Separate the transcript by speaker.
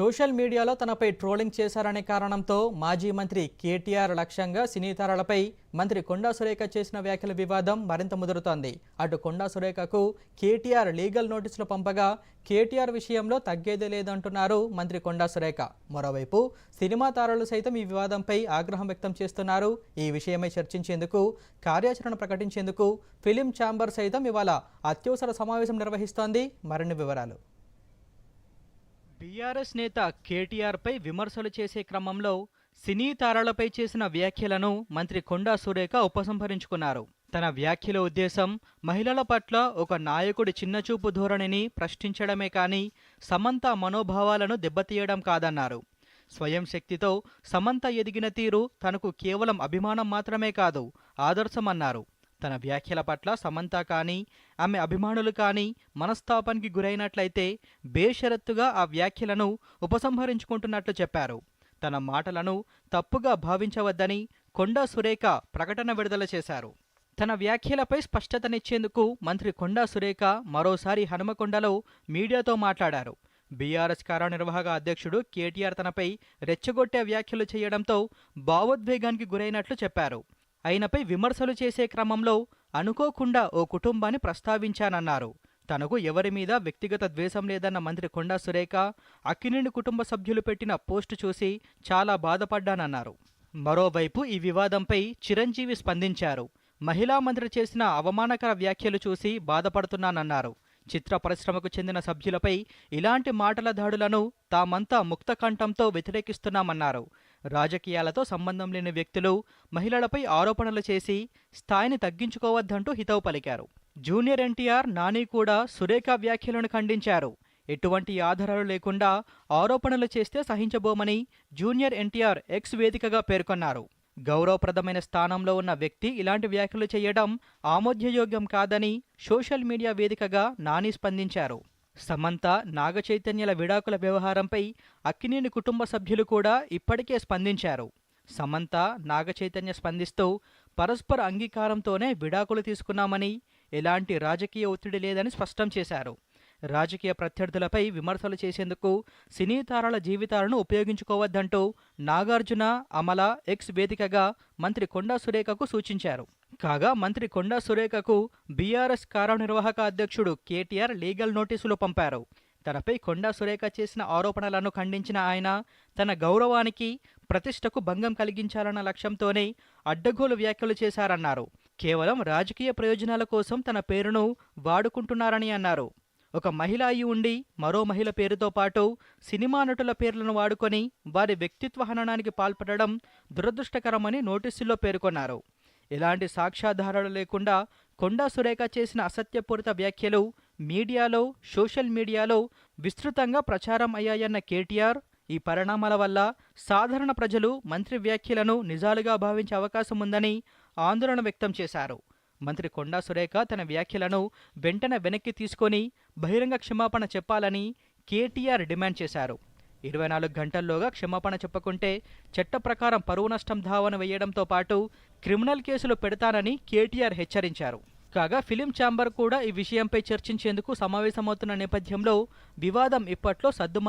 Speaker 1: Social మీడియాలో తనపై trolling చేశారనే కారణంతో మాజీ మంత్రి కేటీఆర్ లక్ష్యంగా సినీ తారలపై మంత్రి కొండా సురేఖ చేసిన వ్యాఖ్యల వివాదం మరింత ముదురుతోంది. అటు కొండా సురేఖకు కేటీఆర్ లీగల్ నోటీసులు పంపగా కేటీఆర్ విషయంలో తగ్గేదే లేదంటున్నారు మంత్రి కొండా సురేఖ. మరోవైపు సినిమా తారలు సైతం ఈ వివాదంపై ఆగ్రహం వ్యక్తం చేస్తున్నారు. ఈ విషయమై చర్చించేందుకు కార్యాచరణ ప్రకటించేందుకు ఫిలిం ఛాంబర్ సైతం ఇవాళ అత్యవసర సమావేశం నిర్వహిస్తోంది. మరిన్ని వివరాలు. బీఆర్ఎస్ నేత కేటీఆర్పై విమర్శలు చేసే క్రమంలో సినీ తారలపై చేసిన వ్యాఖ్యలను మంత్రి కొండా సురేఖ ఉపసంహరించుకున్నారు. తన వ్యాఖ్యల ఉద్దేశం మహిళల పట్ల ఒక నాయకుడి చిన్నచూపు ధోరణిని ప్రశ్నించడమే కానీ సమంత మనోభావాలను దెబ్బతీయడం కాదన్నారు. స్వయం శక్తితో సమంత ఎదిగిన తీరు తనకు కేవలం అభిమానం మాత్రమే కాదు ఆదర్శమన్నారు. తన వ్యాఖ్యల పట్ల సమంత కానీ ఆమె అభిమానులు కానీ మనస్తాపానికి గురైనట్లయితే బేషరత్తుగా ఆ వ్యాఖ్యలను ఉపసంహరించుకుంటున్నట్లు చెప్పారు. తన మాటలను తప్పుగా భావించవద్దని కొండా సురేఖ ప్రకటన విడుదల చేశారు. తన వ్యాఖ్యలపై స్పష్టతనిచ్చేందుకు మంత్రి కొండా సురేఖ మరోసారి హనుమకొండలో మీడియాతో మాట్లాడారు. బీఆర్ఎస్ కార్యనిర్వాహక అధ్యక్షుడు కేటీఆర్ తనపై రెచ్చగొట్టే వ్యాఖ్యలు చేయడంతో భావోద్వేగానికి గురైనట్లు చెప్పారు. ఆయనపై విమర్శలు చేసే క్రమంలో అనుకోకుండా ఓ కుటుంబాన్ని ప్రస్తావించానన్నారు. తనకు ఎవరి మీద వ్యక్తిగత ద్వేషం లేదన్న మంత్రి కొండా సురేఖ అక్కినేని కుటుంబ సభ్యులు పెట్టిన పోస్టు చూసి చాలా బాధపడ్డానన్నారు. మరోవైపు ఈ వివాదంపై చిరంజీవి స్పందించారు. మహిళా మంత్రి చేసిన అవమానకర వ్యాఖ్యలు చూసి బాధపడుతున్నానన్నారు. చిత్ర పరిశ్రమకు చెందిన సభ్యులపై ఇలాంటి మాటల దాడులను తామంతా ముక్తకంఠంతో వ్యతిరేకిస్తున్నామన్నారు. రాజకీయాలతో సంబంధం లేని వ్యక్తులు మహిళలపై ఆరోపణలు చేసి స్థాయిని తగ్గించుకోవద్దంటూ హితవు పలికారు. జూనియర్ ఎన్టీఆర్ నాని కూడా సురేఖ వ్యాఖ్యలను ఖండించారు. ఎటువంటి ఆధారాలు లేకుండా ఆరోపణలు చేస్తే సహించబోమని జూనియర్ ఎన్టీఆర్ ఎక్స్ వేదికగా పేర్కొన్నారు. గౌరవప్రదమైన స్థానంలో ఉన్న వ్యక్తి ఇలాంటి వ్యాఖ్యలు చేయడం ఆమోద్యయోగ్యం కాదని సోషల్ మీడియా వేదికగా నాని స్పందించారు. సమంత నాగచైతన్యల విడాకుల వ్యవహారంపై అక్కినేని కుటుంబ సభ్యులు కూడా ఇప్పటికే స్పందించారు. సమంత నాగచైతన్య స్పందిస్తూ పరస్పర అంగీకారంతోనే విడాకులు తీసుకున్నామని ఎలాంటి రాజకీయ ఒత్తిడి లేదని స్పష్టం చేశారు. రాజకీయ ప్రత్యర్థులపై విమర్శలు చేసేందుకు సినీ తారాల జీవితాలను ఉపయోగించుకోవద్దంటూ నాగార్జున అమల ఎక్స్ వేదికగా మంత్రి కొండా సురేఖకు సూచించారు. కాగా మంత్రి కొండా సురేఖకు బీఆర్ఎస్ కార్యనిర్వాహక అధ్యక్షుడు కేటీఆర్ లీగల్ నోటీసులు పంపారు. తనపై కొండా సురేఖ చేసిన ఆరోపణలను ఖండించిన ఆయన తన గౌరవానికి ప్రతిష్టకు భంగం కలిగించాలన్న లక్ష్యంతోనే అడ్డగోలు వ్యాఖ్యలు చేశారన్నారు. కేవలం రాజకీయ ప్రయోజనాల కోసం తన పేరును వాడుకుంటున్నారని అన్నారు. ఒక మహిళ అయి ఉండి మరో మహిళ పేరుతో పాటు సినిమా నటుల పేర్లను వాడుకొని వారి వ్యక్తిత్వ హననానికి పాల్పడడం దురదృష్టకరమని నోటీసుల్లో పేర్కొన్నారు. ఎలాంటి సాక్ష్యాధారాలు లేకుండా కొండా సురేఖ చేసిన అసత్యపూరిత వ్యాఖ్యలు మీడియాలో సోషల్ మీడియాలో విస్తృతంగా ప్రచారం అయ్యాయన్న కేటీఆర్ ఈ పరిణామాల వల్ల సాధారణ ప్రజలు మంత్రి వ్యాఖ్యలను నిజాలుగా భావించే అవకాశం ఉందని ఆందోళన వ్యక్తం చేశారు. మంత్రి కొండా సురేఖ తన వ్యాఖ్యలను వెంటనే వెనక్కి తీసుకొని బహిరంగ క్షమాపణ చెప్పాలని కేటీఆర్ డిమాండ్ చేశారు. ఇరవై నాలుగు గంటల్లోగా క్షమాపణ చెప్పకుంటే చట్ట ప్రకారం పరువు నష్టం ధావన వేయడంతో పాటు క్రిమినల్ కేసులు పెడతానని కేటీఆర్ హెచ్చరించారు. కాగా ఫిలిం ఛాంబర్ కూడా ఈ విషయంపై చర్చించేందుకు సమావేశమవుతున్న నేపథ్యంలో వివాదం ఇప్పట్లో సద్దు